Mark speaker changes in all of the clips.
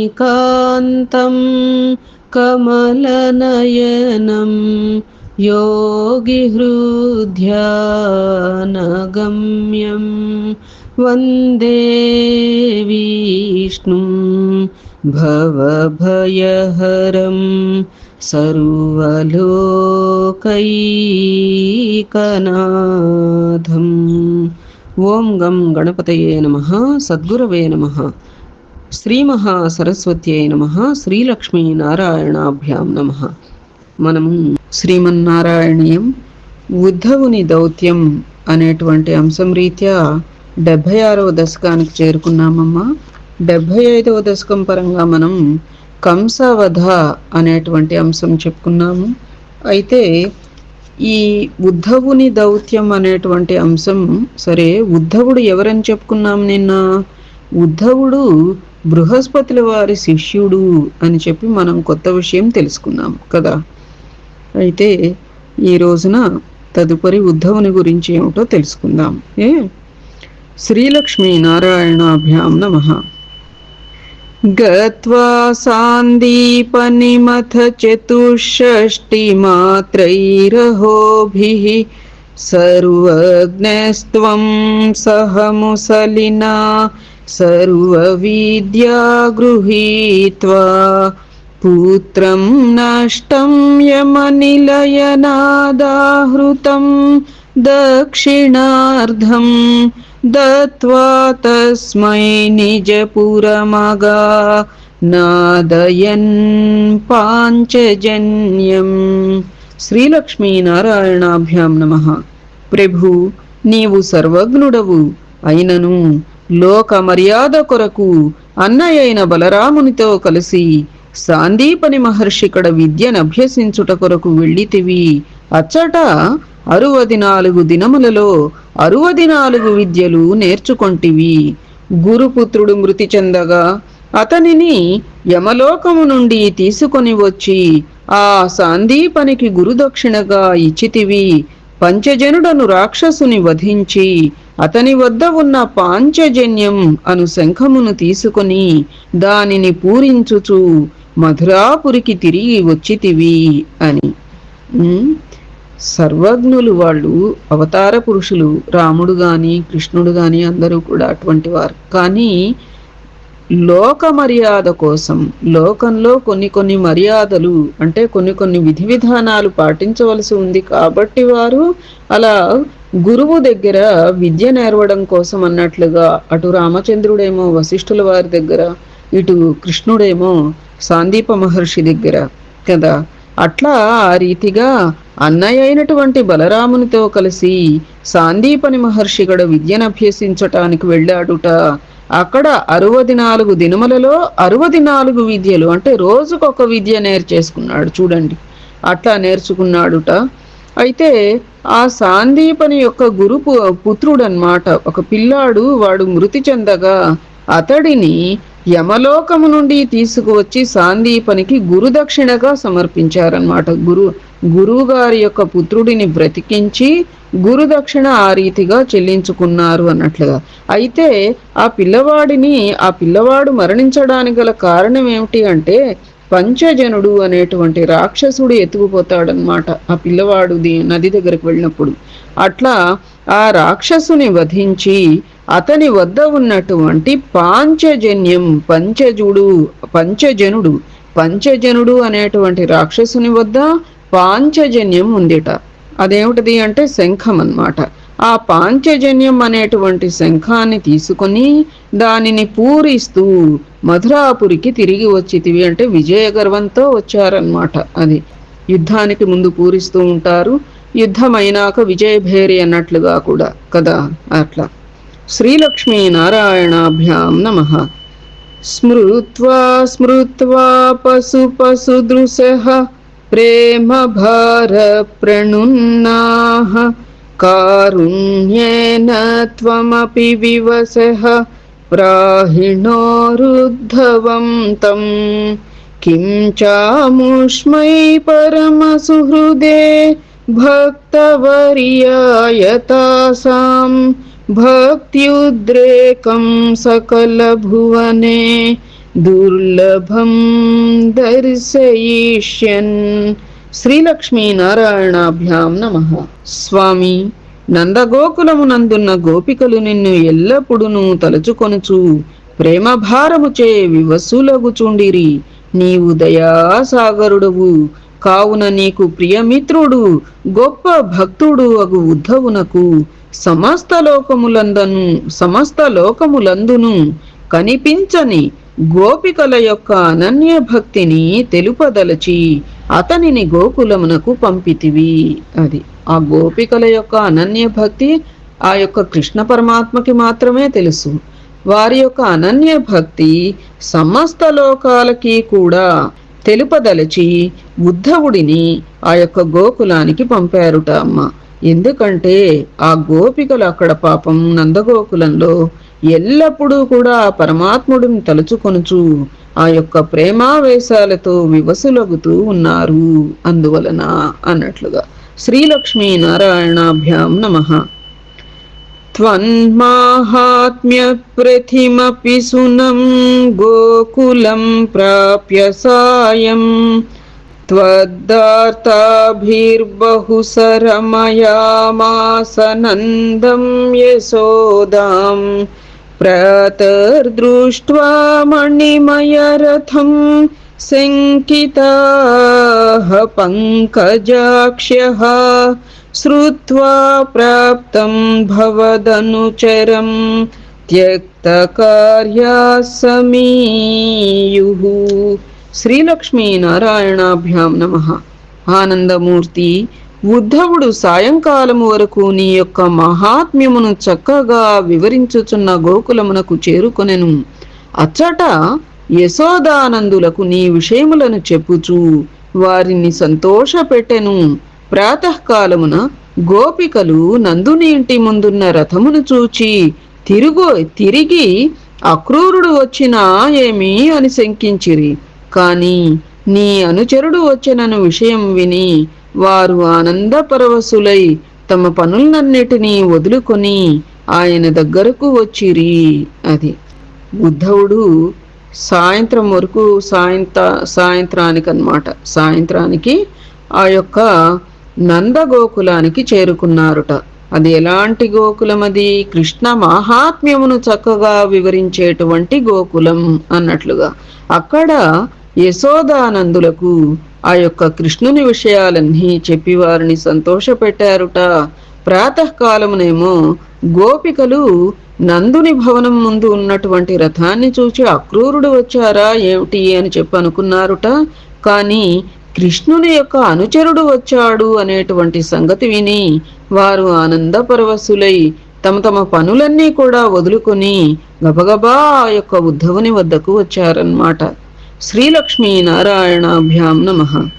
Speaker 1: निं कमलनयनं योगिहृध्यानगम्यं वन्दे विष्णुं भवभयहरं सर्वलोकैकनाथम् ॐ गं गणपतये नमः सद्गुरवे नमः శ్రీమహాసరస్వత్యై నమ శ్రీలక్ష్మీ నారాయణాభ్యాం నమ. మనము శ్రీమన్నారాయణీయం ఉద్ధవుని దౌత్యం అనేటువంటి అంశం రీత్యా డెబ్భై ఆరవ దశకానికి చేరుకున్నామమ్మా. డెబ్భై ఐదవ దశకం పరంగా మనం కంసవధ అనేటువంటి అంశం చెప్పుకున్నాము. అయితే ఈ ఉద్ధవుని దౌత్యం అనేటువంటి అంశం సరే ఉద్ధవుడు ఎవరని చెప్పుకున్నాం నిన్న? ఉద్ధవుడు బృహస్పతుల వారి శిష్యుడు అని చెప్పి మనం కొత్త విషయం తెలుసుకున్నాం కదా అయితే ఈ రోజున తదుపరి ఉద్ధవుని గురించి ఏమిటో తెలుసుకుందాం ఏ శ్రీలక్ష్మీ నారాయణాభ్యాం నమ गत्वा सान्दीपनिमथ चतुष्षष्टिमात्रैरहोभिः सर्वज्ञस्त्वं सह मुसलिना सर्वविद्या गृहीत्वा पुत्रं नष्टं यमनिलयनादाहृतं दक्षिणार्धम् दत्त्वा तस्मै निजपुरमगा नादयन् పాంచజన్యం శ్రీలక్ష్మీనారాయణాభ్యాం నమ ప్రభు నీవు సర్వజ్ఞుడవు అయినను లోక మర్యాద కొరకు అన్నయైన బలరామునితో కలిసి సాందీపని మహర్షికడ విద్యనభ్యసించుట కొరకు వెళ్ళితివి. అచ్చట అరువది నాలుగు దినములలో అరువది నాలుగు విద్యలు నేర్చుకొంటివి. గురుపుత్రుడు మృతి చెందగా అతనిని యమలోకము నుండి తీసుకొని వచ్చి ఆ సాందీపనికి గురుదక్షిణగా ఇచ్చితివి. పంచజనుడను రాక్షసుని వధించి అతని వద్ద ఉన్న పాంచజన్యం అను శంఖమును తీసుకొని దానిని పూరించుచు మధురాపురికి తిరిగి వచ్చితివి అని. సర్వజ్ఞులు వాళ్ళు అవతార పురుషులు రాముడు కానీ కృష్ణుడు కానీ అందరూ కూడా అటువంటి వారు. కానీ లోక మర్యాద కోసం లోకంలో కొన్ని కొన్ని మర్యాదలు అంటే కొన్ని కొన్ని విధి విధానాలు పాటించవలసి ఉంది కాబట్టి వారు అలా గురువు దగ్గర విద్య నేర్వడం కోసం అన్నట్లుగా అటు రామచంద్రుడేమో వశిష్ఠుల వారి దగ్గర ఇటు కృష్ణుడేమో సాందీప మహర్షి దగ్గర కదా? అట్లా ఆ రీతిగా అన్నయ్య అయినటువంటి బలరామునితో కలిసి సాందీపని మహర్షి గడ విద్యను అభ్యసించటానికి వెళ్ళాడుట. అక్కడ అరవది నాలుగు దినములలో అరవది నాలుగు విద్యలు అంటే రోజుకొక విద్య నేర్చేసుకున్నాడు చూడండి. అట్లా నేర్చుకున్నాడుట. అయితే ఆ సాందీపని యొక్క గురు పుత్రుడు అన్నమాట ఒక పిల్లాడు వాడు మృతి చెందగా అతడిని యమలోకము నుండి తీసుకువచ్చి సాందీపనికి గురుదక్షిణగా సమర్పించారన్నమాట గురు గురువు గారి యొక్క పుత్రుడిని బ్రతికించి గురుదక్షిణ ఆ రీతిగా చెల్లించుకున్నారు అన్నట్లుగా. అయితే ఆ పిల్లవాడిని ఆ పిల్లవాడు మరణించడానికి గల కారణం ఏమిటి అంటే పంచజనుడు అనేటువంటి రాక్షసుడు ఎత్తుకుపోతాడనమాట ఆ పిల్లవాడు నది దగ్గరకు వెళ్ళినప్పుడు. అట్లా ఆ రాక్షసుని వధించి అతని వద్ద ఉన్నటువంటి పాంచజన్యం పంచజుడు పంచజనుడు పంచజనుడు అనేటువంటి రాక్షసుని వద్ద పాంచజన్యం ఉందిట. అదేమిటిది అంటే శంఖం అన్నమాట ఆ పాంచజన్యం అనేటువంటి శంఖాన్ని తీసుకొని దానిని పూరిస్తూ మధురాపురికి తిరిగి వచ్చితివి అంటే విజయ గర్వంతో వచ్చారనమాట అది. యుద్ధానికి ముందు పూరిస్తూ ఉంటారు. యుద్ధమైనాక విజయభేరి అన్నట్లుగా కూడా కదా అట్లా. శ్రీలక్ష్మీ నారాయణాభ్యాం నమ. స్మృత్వా స్మృత్వా పశు పశు దృశ ప్రేమ భార ప్రణున్నా. कारुण्येन त्वमपि विवसः प्राहिणो रुद्धवं तम् किं चामुष्मै परमसुहृदे भक्तवर्यायतासां भक्त्युद्रेकं सकलभुवने दुर्लभं दर्शयिष्यन्। శ్రీలక్ష్మీ నారాయణాభ్యాం నమ. స్వామి నందగోకులమునందున్న గోపికలు నిన్ను ఎల్లప్పుడూ తలుచుకొనుచు ప్రేమభారముచే వివసులగుచుండిరి. నీవు దయాసాగరుడవు. కావున నీకు ప్రియమిత్రుడు గొప్ప భక్తుడు అగు ఉద్ధవునకు. సమస్త లోకములందను సమస్త లోకములందును కనిపించని గోపికల యొక్క అనన్య భక్తిని తెలుపదలచి అతనిని గోకులమునకు పంపితివి. అది ఆ గోపికల యొక్క అనన్య భక్తి ఆ యొక్క కృష్ణ పరమాత్మకి మాత్రమే తెలుసు. వారి యొక్క అనన్య భక్తి సమస్త లోకాలకి కూడా తెలుపదలచి ఉద్ధవుడిని ఆ యొక్క గోకులానికి పంపారుట అమ్మ. ఎందుకంటే ఆ గోపికలు అక్కడ పాపం నందగోకులంలో ఎల్లప్పుడూ కూడా ఆ పరమాత్ముడిని తలుచుకొనుచు ఆ యొక్క ప్రేమావేశాలతో వివసులగుతూ ఉన్నారు అందువలన అన్నట్లుగా శ్రీలక్ష్మీ నారాయణాభ్యాం నమః त्वन्माहात्म्यप्रथिमपि सुनं गोकुलं प्राप्य सायं त्वद्दार्ताभिर्बहु सरमयामास नन्दं यशोदां प्रातर्दृष्ट्वा मणिमयरथं शङ्किताः पङ्कजाक्ष्यः श्रुत्वा प्राप्तं भवदनुचरं त्यक्तकार्याः समीयुः श्रीलक्ष्मीनारायणाभ्यां नमः। आनन्दमूर्ति ఉద్ధవుడు సాయంకాలము వరకు నీ యొక్క మహాత్మ్యమును చక్కగా వివరించుచున్న గోకులమునకు చేరుకొనెను. అచ్చట యశోదానందులకు నీ విషయములను చెప్పుచూ వారిని సంతోషపెట్టెను. ప్రాతకాలమున గోపికలు నందుని ఇంటి ముందున్న రథమును చూచి తిరుగు తిరిగి అక్రూరుడు వచ్చినా ఏమి అని శంకించిరి. కాని నీ అనుచరుడు వచ్చినను విషయం విని వారు ఆనందపరవశులై తమ పనులన్నిటినీ వదులుకొని ఆయన దగ్గరకు వచ్చిరి అది. ఉద్ధవుడు సాయంత్రం వరకు సాయంత సాయంత్రానికి అన్నమాట సాయంత్రానికి ఆ యొక్క నందగోకులానికి చేరుకున్నారుట. అది ఎలాంటి గోకులం అది? కృష్ణ మాహాత్మ్యమును చక్కగా వివరించేటువంటి గోకులం అన్నట్లుగా. అక్కడ యశోదానందులకు ఆ యొక్క కృష్ణుని విషయాలన్నీ చెప్పి వారిని సంతోషపెట్టారుట. ప్రాతకాలమునేమో గోపికలు నందుని భవనం ముందు ఉన్నటువంటి రథాన్ని చూచి అక్రూరుడు వచ్చారా ఏమిటి అని చెప్పి అనుకున్నారుట. కానీ కృష్ణుని యొక్క అనుచరుడు వచ్చాడు అనేటువంటి సంగతి విని వారు ఆనందపరవశులై తమ తమ పనులన్నీ కూడా వదులుకొని గబగబా ఆ యొక్క ఉద్ధవుని వద్దకు వచ్చారన్నమాట. श्रीलक्ष्मीनारायणाभ्यां नमः।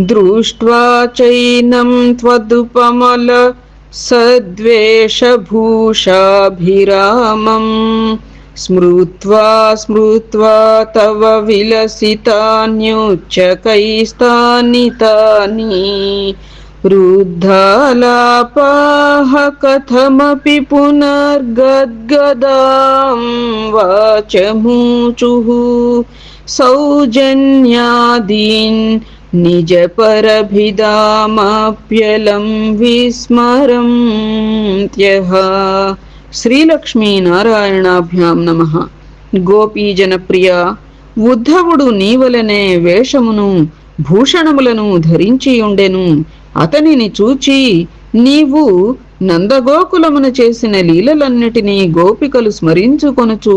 Speaker 1: दृष्ट्वा चैनं त्वदुपमल सद्वेषभूषाभिरामम्। स्मृत्वा स्मृत्वा तव विलसितान्युच्चकैस्तानि तानि। रुद्धालापाः कथमपि पुनर्गद्गदां वाचमूचुः। सौजन्यादीन् निजपरभिदामाप्यलं विस्मरन्त्यः శ్రీలక్ష్మీనారాయణాభ్యాం నమ గోపీజనప్రియ ఉద్ధవుడు నీవలనే వేషమును భూషణములను ధరించి ఉండెను అతనిని చూచి నీవు నందగోకులమున చేసిన లీలలన్నిటినీ గోపికలు స్మరించుకొనుచు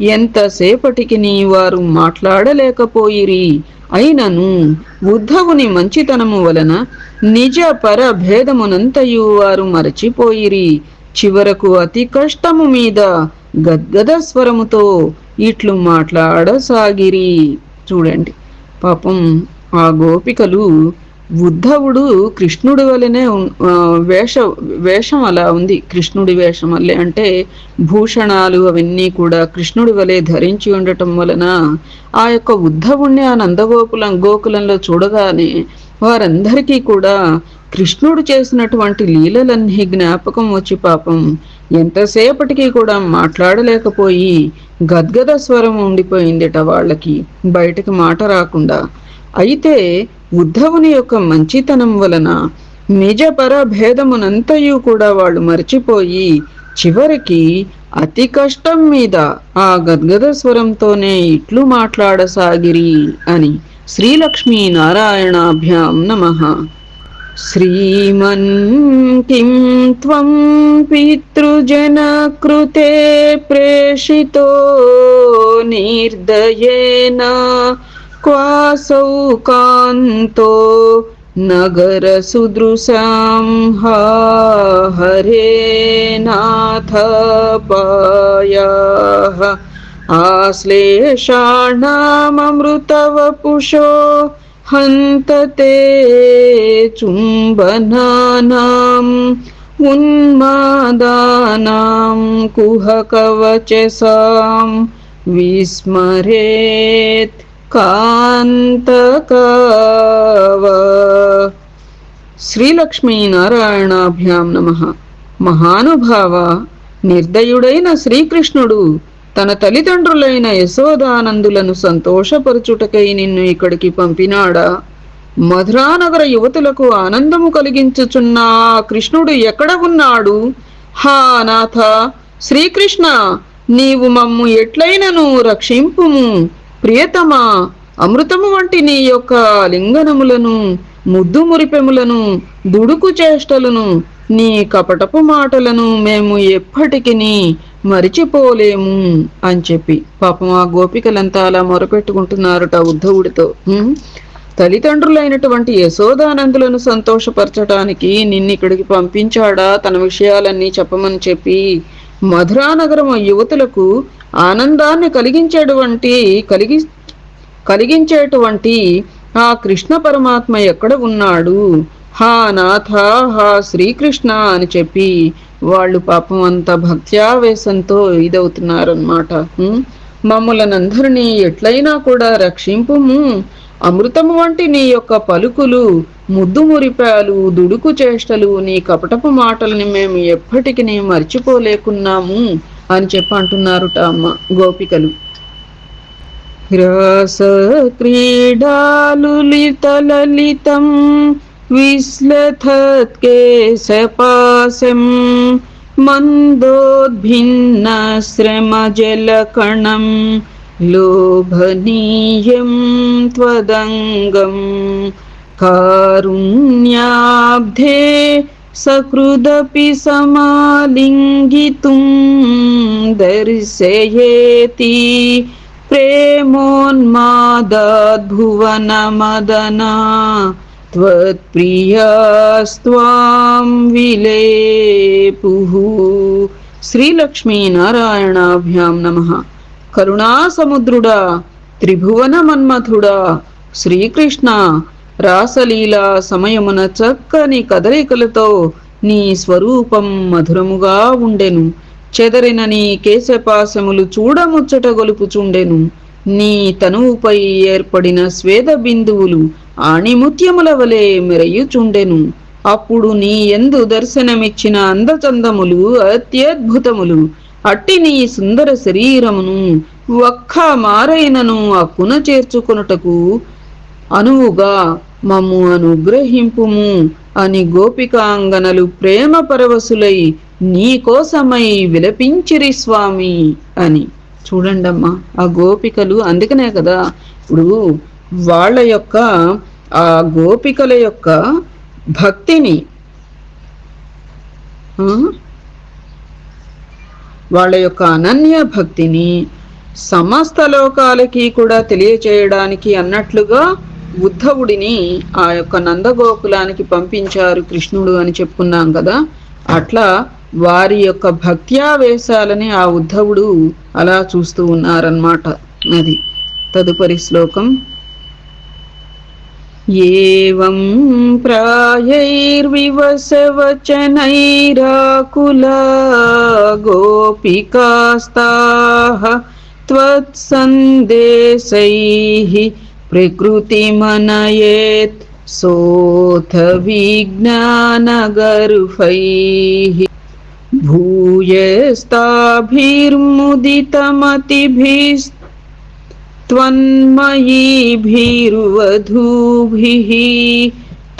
Speaker 1: ఎంతసేపటికి నీ వారు మాట్లాడలేకపోయిరి? అయినను ఉద్ధవుని మంచితనము వలన నిజ పర భేదమునంతయు వారు మరచిపోయిరి. చివరకు అతి కష్టము మీద గద్గద స్వరముతో ఇట్లు మాట్లాడసాగిరి. చూడండి. పాపం ఆ గోపికలు ఉద్ధవుడు కృష్ణుడి వలనే వేష వేషం అలా ఉంది. కృష్ణుడి వేషం వల్లే అంటే భూషణాలు అవన్నీ కూడా కృష్ణుడి వలె ధరించి ఉండటం వలన ఆ యొక్క ఉద్ధవుణ్ణి ఆ నందగోకులం గోకులంలో చూడగానే వారందరికీ కూడా కృష్ణుడు చేసినటువంటి లీలలన్నీ జ్ఞాపకం వచ్చి పాపం ఎంతసేపటికి కూడా మాట్లాడలేకపోయి గద్గద స్వరం ఉండిపోయిందిట వాళ్ళకి. బయటకు మాట రాకుండా అయితే ఉద్ధవుని యొక్క మంచితనం వలన నిజ పరభేదమునంతయు కూడా వాళ్ళు మర్చిపోయి చివరికి అతి కష్టం మీద ఆ గద్గద స్వరంతోనే ఇట్లు మాట్లాడసాగిరి అని శ్రీలక్ష్మీ నారాయణాభ్యాం నమ. శ్రీమన్ కిం త్వం పితృజనకృతే ప్రేషితో నిర్దయేనా क्वासौ कान्तो नगरसुदृशां हा हरे नाथ पायाः। आश्लेषाणाममृतवपुषो हन्त ते चुम्बनानाम् उन्मादानां कुहकवचसां विस्मरेत् కాంతకవ శ్రీలక్ష్మీనారాయణాభ్యాం నమ మహానుభావ నిర్దయుడైన శ్రీకృష్ణుడు తన తల్లిదండ్రులైన యశోదానందులను సంతోషపరచుటకై నిన్ను ఇక్కడికి పంపినాడా? మధురానగర యువతులకు ఆనందము కలిగించుచున్న కృష్ణుడు ఎక్కడ ఉన్నాడు? హా నాథ శ్రీకృష్ణ నీవు మమ్ము ఎట్లైనను రక్షింపుము? ప్రియతమా అమృతము వంటి నీ యొక్క లింగనములను ముద్దు మురిపెములను దుడుకు చేష్టలను నీ కపటపు మాటలను మేము ఎప్పటికి మరిచిపోలేము అని చెప్పి పాపం ఆ గోపికలంతా అలా మొరపెట్టుకుంటున్నారట ఉద్ధవుడితో. తల్లిదండ్రులైనటువంటి యశోదానందులను సంతోషపరచటానికి నిన్నిక్కడికి పంపించాడా తన విషయాలన్నీ చెప్పమని చెప్పి మధురానగరం యువతులకు ఆనందాన్ని కలిగించేటువంటి కలిగి కలిగించేటువంటి ఆ కృష్ణ పరమాత్మ ఎక్కడ ఉన్నాడు? హా నాథ హా శ్రీకృష్ణ అని చెప్పి వాళ్ళు పాపం అంత భక్త్యావేశంతో ఇదవుతున్నారనమాట మమ్మలనందరినీ ఎట్లయినా కూడా రక్షింపుము. అమృతము వంటి నీ యొక్క పలుకులు ముద్దు మురిపాలు దుడుకు చేష్టలు నీ కపటపు మాటలని మేము ఎప్పటికీ మర్చిపోలేకున్నాము. అని చెప్పి అంటున్నారుట అమ్మ గోపికలు రాసక్రీడాలులితలలితం విశ్లథత్కేశపాశం मन्दोद्भिन्नश्रमजलकणं लोभनीयं त्वदङ्गं कारुण्याब्धे सकृदपि समालिङ्गितुं दर्शयेति प्रेमोन्मादाद्भुवनमदना त्वत्प्रियास्त्वां विलेपुः శ్రీలక్ష్మీనారాయణాభ్యాం నమ కరుణాసముద్రుడా త్రిభువన మన్మథుడా శ్రీకృష్ణ రాసలీలా సమయమున చక్కని కదలికలతో నీ స్వరూపం మధురముగా ఉండెను. చెదరిన నీ కేశపాశములు చూడముచ్చట గొలుపుచుండెను. నీ తనువుపై ఏర్పడిన స్వేద బిందువులు ఆణిముత్యముల వలె మెరయుచుండెను. అప్పుడు నీ ఎందు దర్శనమిచ్చిన అందచందములు అత్యద్భుతములు అట్టి నీ సుందర శరీరమును ఒక్క మారైనను అక్కున చేర్చుకొనుటకు అనువుగా మమ్ము అనుగ్రహింపుము అని గోపికాంగనలు ప్రేమ పరవశులై నీ కోసమై విలపించిరి స్వామి అని. చూడండమ్మా ఆ గోపికలు అందుకనే కదా ఇప్పుడు వాళ్ళ యొక్క ఆ గోపికల యొక్క భక్తిని వాళ్ళ యొక్క అనన్య భక్తిని సమస్త లోకాలకి కూడా తెలియచేయడానికి అన్నట్లుగా ఉద్ధవుడిని ఆ యొక్క నందగోకులానికి పంపించారు కృష్ణుడు అని చెప్పుకున్నాం కదా అట్లా వారి యొక్క భక్త్యావేశాలని ఆ ఉద్ధవుడు అలా చూస్తూ ఉన్నారన్నమాట అది తదుపరి శ్లోకం ఏం ప్రాయైర్వివసవచనైరాకులా గోపికాస్తాః त्वत्सन्देशैः प्रकृति प्रकृतिमनयेत् सोऽथ विज्ञानगर्भैः त्वन्मयीभिर्वधूभिः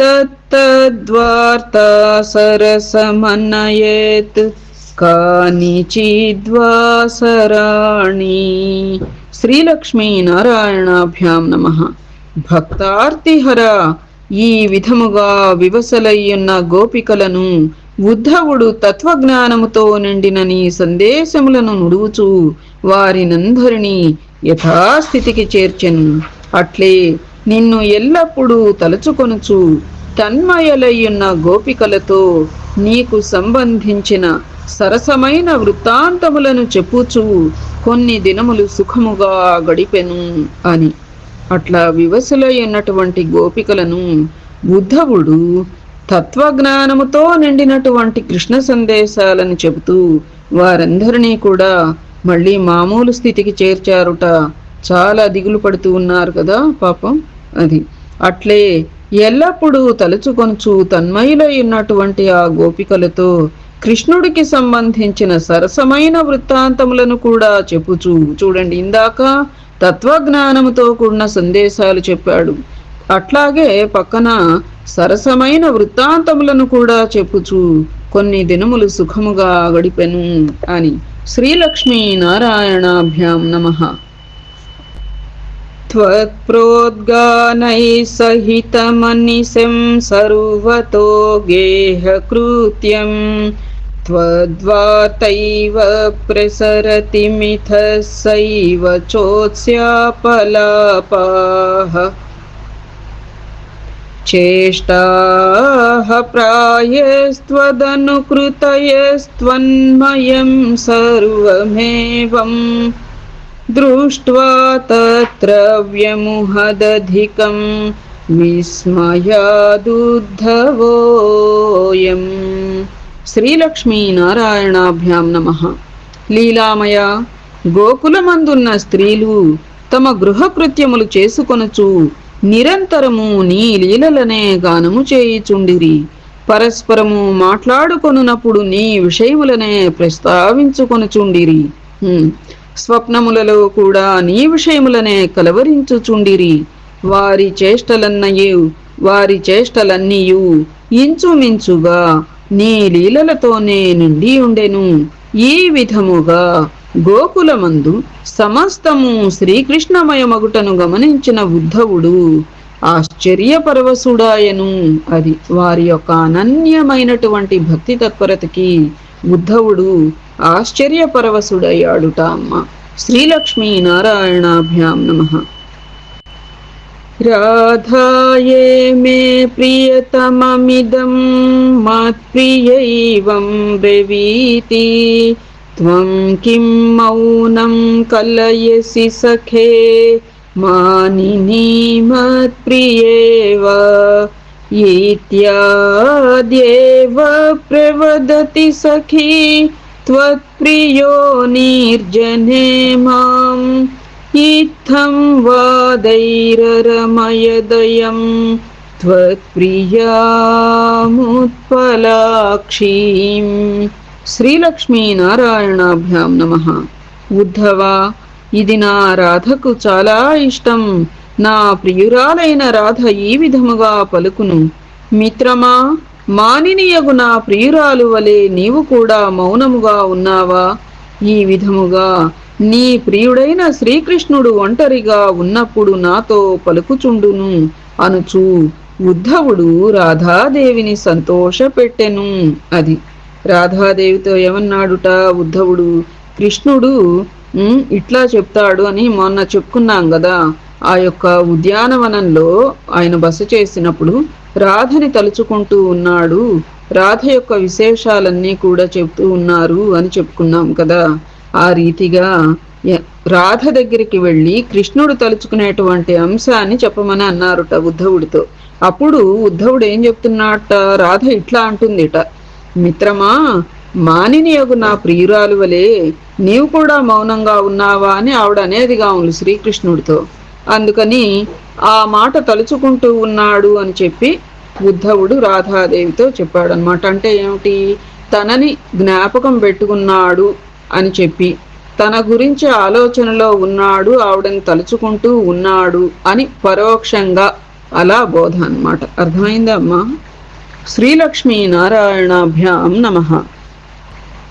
Speaker 1: तत्तद्वार्ता सरसमनयेत् कानिचिद्वासराणि శ్రీలక్ష్మీ నారాయణాభ్యాం నమ. భక్తార్తిహర ఈ విధముగా వివసలయ్యున్న గోపికలను ఉద్ధవుడు తత్వజ్ఞానముతో నిండిన నీ సందేశములను నుడువుచు వారినందరినీ యథాస్థితికి చేర్చెను. అట్లే నిన్ను ఎల్లప్పుడూ తలుచుకొనుచు తన్మయలయ్యున్న గోపికలతో నీకు సంబంధించిన సరసమైన వృత్తాంతములను చెప్పుచు కొన్ని దినములు సుఖముగా గడిపెను అని. అట్లా వివసులైనటువంటి గోపికలను బుద్ధవుడు తత్వజ్ఞానముతో నిండినటువంటి కృష్ణ సందేశాలను చెబుతూ వారందరినీ కూడా మళ్ళీ మామూలు స్థితికి చేర్చారుట చాలా దిగులు పడుతూ ఉన్నారు కదా పాపం అది. అట్లే ఎల్లప్పుడూ తలుచుకొనుచు తన్మయులై ఉన్నటువంటి ఆ గోపికలతో కృష్ణుడికి సంబంధించిన సరసమైన వృత్తాంతములను కూడా చెప్పుచు చూడండి. ఇందాక తత్వజ్ఞానముతో కూడిన సందేశాలు చెప్పాడు. అట్లాగే పక్కన సరసమైన వృత్తాంతములను కూడా చెప్పుచు కొన్ని దినములు సుఖముగా గడిపెను అని శ్రీలక్ష్మీ నారాయణాభ్యాం నమ. त्वत्प्रोद्गानैः सहितमनिशं सर्वतो गेहकृत्यम् त्वद्वातैव प्रसरति मिथः सैव चोत्स्यापलापाः। चेष्टाः प्रायस्त्वदनुकृतयस्त्वन्मयं सर्वमेवम् दृष्ट्वा तत्र व्यमुहदधिकं విస్మయాదుద్ధవోయం శ్రీలక్ష్మీ నారాయణాభ్యాం నమ లీలామయ గోకులమందున్న స్త్రీలు తమ గృహకృత్యములు చేసుకొనుచు నిరంతరము నీ లీలలనే గానము చేయుచుండిరి పరస్పరము మాట్లాడుకొనున్నప్పుడు నీ విషయములనే ప్రస్తావించుకొనుచుండిరి స్వప్నములలో కూడా నీ విషయములనే కలవరించుచుండిరి. వారి చేష్టలన్నయు వారి చేష్టలన్నీయు ఇంచుమించుగా నీ లీలలతోనే నిండి ఉండెను. ఈ విధముగా గోకులమందు సమస్తము శ్రీకృష్ణమయమగుటను గమనించిన ఉద్ధవుడు ఆశ్చర్యపరవశుడాయను. అది వారి యొక్క అనన్యమైనటువంటి భక్తి తత్పరతకి ఉద్ధవుడు ఆశ్చర్యపరవశుడయ్యాడుట అమ్మ శ్రీలక్ష్మీ నారాయణాభ్యాం నమ రాధాయే మే ప్రియతమమిదం మత్ప్రియైవం బ్రవీతి త్వం కిం మౌనం కలయసి సఖే మానిని మత్ప్రియేవ ఇత్యాద్యేవ ప్రవదతి సఖీ त्वत्प्रियो निर्जने माम् इत्थं वादैररमयदयं त्वत्प्रियामुत्पलाक्षीं శ్రీలక్ష్మీనారాయణాభ్యాం నమ ఉద్ధవా ఇది నా రాధకు చాలా ఇష్టం నా ప్రియురాలైన రాధ ఈ విధముగా పలుకును మిత్రమా మానినియగు నా ప్రియురాలు వలె నీవు కూడా మౌనముగా ఉన్నావా? ఈ విధముగా నీ ప్రియుడైన శ్రీకృష్ణుడు ఒంటరిగా ఉన్నప్పుడు నాతో పలుకుచుండును అనుచు ఉద్ధవుడు రాధాదేవిని సంతోషపెట్టెను అది. రాధాదేవితో ఏమన్నాడుట ఉద్ధవుడు? కృష్ణుడు ఇట్లా చెప్తాడు అని మొన్న చెప్పుకున్నాం కదా ఆ యొక్క ఉద్యానవనంలో ఆయన బస చేసినప్పుడు రాధని తలుచుకుంటూ ఉన్నాడు. రాధ యొక్క విశేషాలన్నీ కూడా చెప్తూ ఉన్నారు అని చెప్పుకున్నాం కదా. ఆ రీతిగా రాధ దగ్గరికి వెళ్ళి కృష్ణుడు తలుచుకునేటువంటి అంశాన్ని చెప్పమని అన్నారుట ఉద్ధవుడితో. అప్పుడు ఉద్ధవుడు ఏం చెప్తున్నట్ట రాధ ఇట్లా అంటుందిట. మిత్రమా మానినియగు నా ప్రియురాలు వలే నీవు కూడా మౌనంగా ఉన్నావా అని ఆవిడ అనేదిగా ఉంది శ్రీకృష్ణుడితో. అందుకని ఆ మాట తలుచుకుంటూ ఉన్నాడు అని చెప్పి ఉద్ధవుడు రాధాదేవితో చెప్పాడనమాట అంటే ఏమిటి? తనని జ్ఞాపకం పెట్టుకున్నాడు అని చెప్పి తన గురించి ఆలోచనలో ఉన్నాడు ఆవిడని తలుచుకుంటూ ఉన్నాడు అని పరోక్షంగా అలా బోధ అనమాట అర్థమైందమ్మా శ్రీలక్ష్మీ నారాయణాభ్యాం నమ.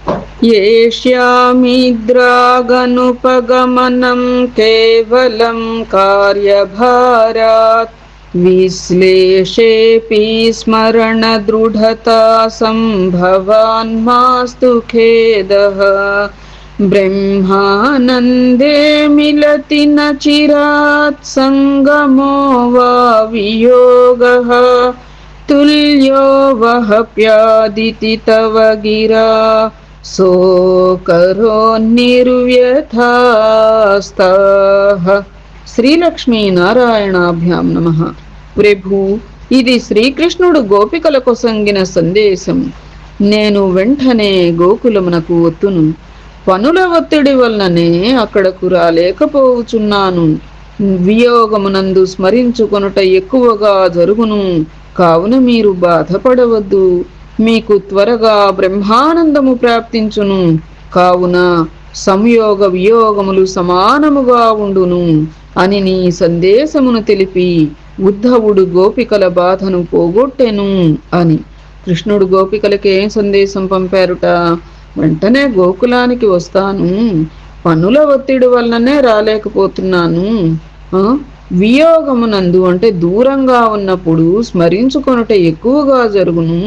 Speaker 1: ेष्यामिद्रागनुपगमनं केवलं कार्यभारात् विश्लेषेऽपि स्मरणदृढता सम्भवान् मास्तु खेदः। ब्रह्मानन्दे मिलति न चिरात् सङ्गमो वा वियोगः। तुल्यो वः प्यादिति तव गिरा। सोकरोन्निर्व्यथास्ताः శ్రీలక్ష్మీ నారాయణాభ్యాం నమ ప్రభు ఇది శ్రీకృష్ణుడు గోపికల కొసంగిన సందేశం నేను వెంటనే గోకులమునకు ఒత్తును పనుల ఒత్తిడి వలననే అక్కడకు రాలేకపోవచున్నాను వియోగమునందు స్మరించుకొనుట ఎక్కువగా జరుగును కావున మీరు బాధపడవద్దు మీకు త్వరగా బ్రహ్మానందము ప్రాప్తించును. కావున సంయోగ వియోగములు సమానముగా ఉండును అని నీ సందేశమును తెలిపి ఉద్ధవుడు గోపికల బాధను పోగొట్టెను అని. కృష్ణుడు గోపికలకి ఏం సందేశం పంపారుట. వెంటనే గోకులానికి వస్తాను. పనుల ఒత్తిడి వల్లనే రాలేకపోతున్నాను. వియోగమునందు అంటే దూరంగా ఉన్నప్పుడు స్మరించుకొనుట ఎక్కువగా జరుగును.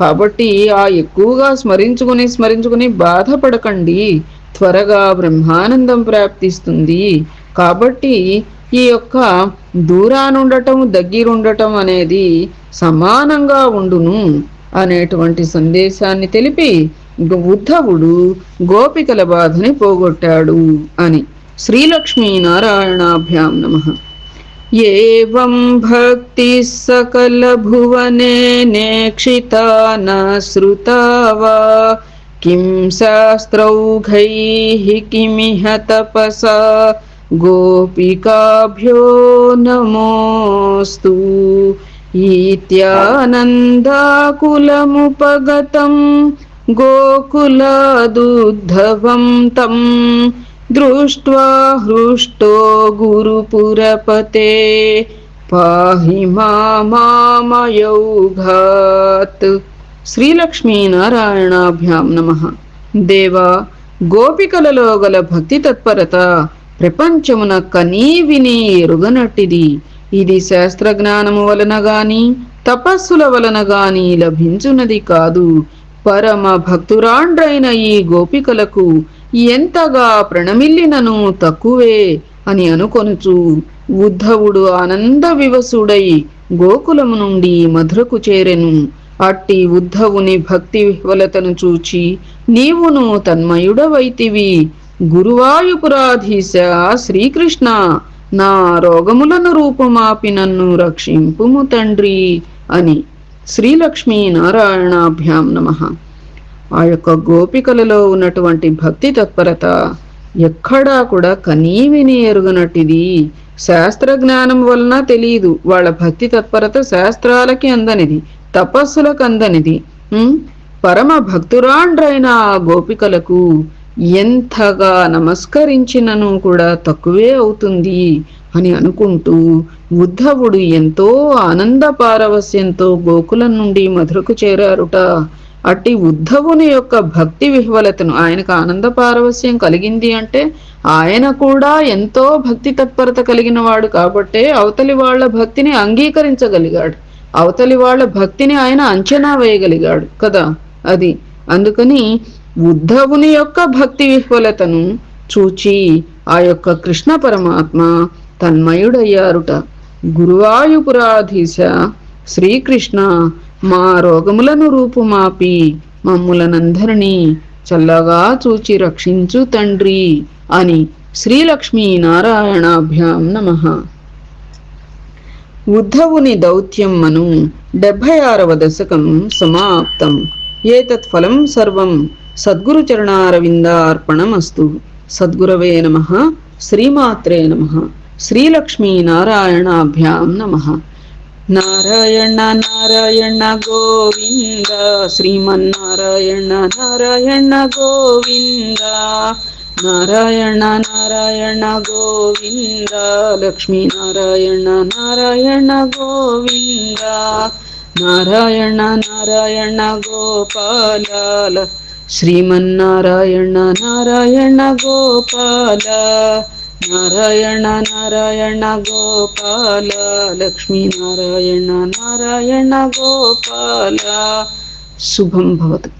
Speaker 1: కాబట్టి ఆ ఎక్కువగా స్మరించుకుని స్మరించుకుని బాధపడకండి. త్వరగా బ్రహ్మానందం ప్రాప్తిస్తుంది. కాబట్టి ఈ యొక్క దూరానుండటం దగ్గరుండటం అనేది సమానంగా ఉండును అనేటువంటి సందేశాన్ని తెలిపి ఉద్ధవుడు గోపికల బాధని పోగొట్టాడు అని. శ్రీలక్ష్మీ నారాయణాభ్యాం నమ. एवं भक्तिः सकलभुवने नेक्षिता न श्रुता वा? किं शास्त्रौघैः किमिह तपसा? गोपिकाभ्यो नमोऽस्तु। इत्यानन्दाकुलमुपगतम् गोकुलादुद्धवं तम् తం దృష్ట్వా హృష్టో గురుపురపతే పాహి మామామయౌఘాత్ శ్రీలక్ష్మీ నమ దేవా గోపికలలో గల భక్తి తత్పరత ప్రపంచమున కనీ విని ఎరుగనట్టిది. ఇది శాస్త్ర జ్ఞానము వలన గాని తపస్సుల వలన గాని లభించున్నది కాదు. పరమ భక్తురాండ్రైన ఈ గోపికలకు ఎంతగా ప్రణమిల్లినను తక్కువే అని అనుకొనుచు ఉద్ధవుడు ఆనంద వివసుడై గోకులము నుండి మధురకు చేరెను. అట్టి ఉద్ధవుని భక్తి విహ్వలతను చూచి నీవును తన్మయుడవైతివి. గురువాయుపురాధీశ శ్రీకృష్ణ నా రోగములను రూపమాపి నన్ను రక్షింపుము తండ్రి అని శ్రీలక్ష్మీ నారాయణాభ్యాం నమ. ఆ యొక్క గోపికలలో ఉన్నటువంటి భక్తి తత్పరత ఎక్కడా కూడా కనీవిని ఎరుగనట్టిది. శాస్త్ర జ్ఞానం వలన తెలియదు. వాళ్ళ భక్తి తత్పరత శాస్త్రాలకి అందనిది. తపస్సులకు అందనిది. పరమ భక్తురాండ్రైన ఆ గోపికలకు ఎంతగా నమస్కరించినను కూడా తక్కువే అవుతుంది అని అనుకుంటూ ఉద్ధవుడు ఎంతో ఆనంద పారవస్యంతో గోకులం నుండి మధురకు చేరారుట. అట్టి ఉద్ధవుని యొక్క భక్తి విహ్వలతను ఆయనకు ఆనంద పారవస్యం కలిగింది అంటే ఆయన కూడా ఎంతో భక్తి తత్పరత కలిగిన వాడు కాబట్టే అవతలి వాళ్ళ భక్తిని అంగీకరించగలిగాడు. అవతలి వాళ్ళ భక్తిని ఆయన అంచనా వేయగలిగాడు కదా? అది. అందుకని ఉద్ధవుని యొక్క భక్తి విహ్వలతను చూచి ఆ యొక్క కృష్ణ పరమాత్మ తన్మయుడయ్యారుట. గురువాయుపురాధీశ శ్రీకృష్ణ మా రోగములను రూపుమాపి మమ్ములనందరినీ చల్లగా చూచి రక్షించు తండ్రి అని శ్రీలక్ష్మీ నారాయణాభ్యాం నమ. ఉద్ధవుని దౌత్యం మను డెబ్భై ఆరవ దశకం సమాప్తం. ఏతత్ఫలం సర్వం సద్గురు చరణారవిందార్పణమస్తు. సద్గురవే నమ. శ్రీమాత్రే నమ. శ్రీలక్ష్మీ నారాయణాభ్యాం నమ. ನಾರಾಯಣ ನಾರಾಯಣ ಗೋವಿಂದ. ಶ್ರೀಮನ್ನಾರಾಯಣ, ನಾರಾಯಣ ಗೋವಿಂದ. ನಾರಾಯಣ ನಾರಾಯಣ ಗೋವಿಂದ. ಲಕ್ಷ್ಮೀನಾರಾಯಣ, ನಾರಾಯಣ ಗೋವಿಂದ. ನಾರಾಯಣ ನಾರಾಯಣ ಗೋಪಾಲ. ಶ್ರೀಮನ್ನಾರಾಯಣ, ನಾರಾಯಣ ಗೋಪಾಲ. नारायण नारायण गोपाल लक्ष्मी नारायण नारायण गोपाल। शुभम भवतु।